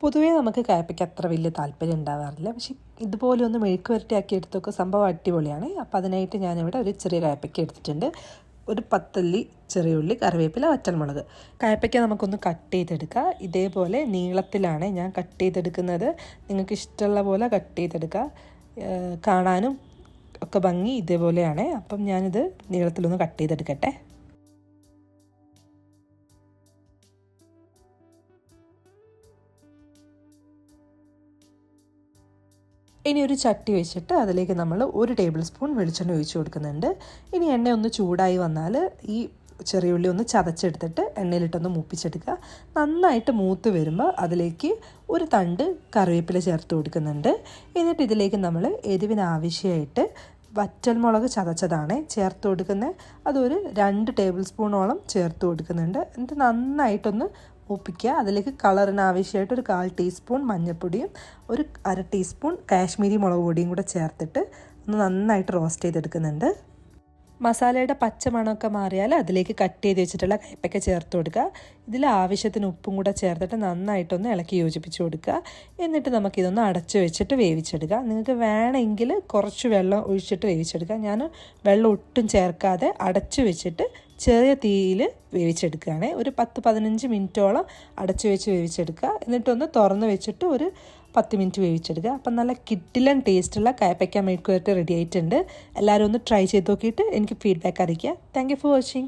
പൊതുവേ നമുക്ക് കയപ്പയ്ക്ക് അത്ര വലിയ താല്പര്യം ഉണ്ടാകാറില്ല പക്ഷെ ഇതുപോലെ ഒന്ന് മെഴുക്ക് വരട്ടിയാക്കി എടുത്തൊക്കെ സംഭവം അടിപൊളിയാണ്. അപ്പോൾ അതിനായിട്ട് ഞാനിവിടെ ഒരു ചെറിയ കയ്പ്പയ്ക്ക എടുത്തിട്ടുണ്ട്. ഒരു പത്തല്ലി ചെറിയ ഉള്ളി കറിവേപ്പില വറ്റൽമുളക്. കയപ്പയ്ക്ക നമുക്കൊന്ന് കട്ട് ചെയ്തെടുക്കുക ഇതേപോലെ നീളത്തിലാണ് ഞാൻ കട്ട് ചെയ്തെടുക്കുന്നത്. നിങ്ങൾക്ക് ഇഷ്ടമുള്ള പോലെ കട്ട് ചെയ്തെടുക്കുക കാണാനും ഒക്കെ ഭംഗി ഇതേപോലെയാണ്. അപ്പം ഞാനിത് നീളത്തിലൊന്ന് കട്ട് ചെയ്തെടുക്കട്ടെ. ഇനി ഒരു ചട്ടി വെച്ചിട്ട് അതിലേക്ക് നമ്മൾ ഒരു ടേബിൾ സ്പൂൺ വെളിച്ചെണ്ണ ഒഴിച്ച് കൊടുക്കുന്നുണ്ട്. ഇനി എണ്ണ ഒന്ന് ചൂടായി വന്നാൽ ഈ ചെറിയ ഉള്ളി ഒന്ന് ചതച്ചെടുത്തിട്ട് എണ്ണയിലിട്ടൊന്ന് മൂപ്പിച്ചെടുക്കുക. നന്നായിട്ട് മൂത്ത് വരുമ്പോൾ അതിലേക്ക് ഒരു തണ്ട് കറിവേപ്പില ചേർത്ത് കൊടുക്കുന്നുണ്ട്. എന്നിട്ട് ഇതിലേക്ക് നമ്മൾ എരിവിനാവശ്യമായിട്ട് വറ്റൽമുളക് ചതച്ചതാണ് ചേർത്ത് കൊടുക്കുന്നത്. അതൊരു രണ്ട് ടേബിൾ സ്പൂണോളം ചേർത്ത് കൊടുക്കുന്നുണ്ട്. എന്നിട്ട് നന്നായിട്ടൊന്ന് മൂപ്പിക്കുക അതിലേക്ക് കളറിന് ആവശ്യമായിട്ട് ഒരു കാൽ ടീസ്പൂൺ മഞ്ഞൾപ്പൊടിയും ഒരു അര ടീസ്പൂൺ കാശ്മീരി മുളക് പൊടിയും കൂടെ ചേർത്തിട്ട് ഒന്ന് നന്നായിട്ട് റോസ്റ്റ് ചെയ്തെടുക്കുന്നുണ്ട്. മസാലയുടെ പച്ചമണമൊക്കെ മാറിയാൽ അതിലേക്ക് കട്ട് ചെയ്ത് വെച്ചിട്ടുള്ള കയ്പ്പൊക്കെ ചേർത്ത് കൊടുക്കുക. ഇതിൽ ആവശ്യത്തിന് ഉപ്പും കൂടെ ചേർത്തിട്ട് നന്നായിട്ടൊന്ന് ഇളക്കി യോജിപ്പിച്ച് കൊടുക്കുക. എന്നിട്ട് നമുക്കിതൊന്ന് അടച്ച് വെച്ചിട്ട് വേവിച്ചെടുക്കുക. നിങ്ങൾക്ക് വേണമെങ്കിൽ കുറച്ച് വെള്ളം ഒഴിച്ചിട്ട് വേവിച്ചെടുക്കുക. ഞാൻ വെള്ളം ഒട്ടും ചേർക്കാതെ അടച്ച് വെച്ചിട്ട് ചെറിയ തീയിൽ വേവിച്ചെടുക്കുകയാണ്. ഒരു പത്ത് പതിനഞ്ച് മിനിറ്റോളം അടച്ചു വെച്ച് വേവിച്ചെടുക്കുക. എന്നിട്ടൊന്ന് തുറന്ന് വെച്ചിട്ട് ഒരു പത്ത് മിനിറ്റ് വേവിച്ചെടുക്കുക. അപ്പം നല്ല കിഡിലൻ ടേസ്റ്റുള്ള കയപ്പയ്ക്ക മെഴുക്ക് വരട്ടി റെഡി ആയിട്ടുണ്ട്. എല്ലാവരും ഒന്ന് ട്രൈ ചെയ്ത് നോക്കിയിട്ട് എനിക്ക് ഫീഡ്ബാക്ക് അറിയിക്കുക. Thank for watching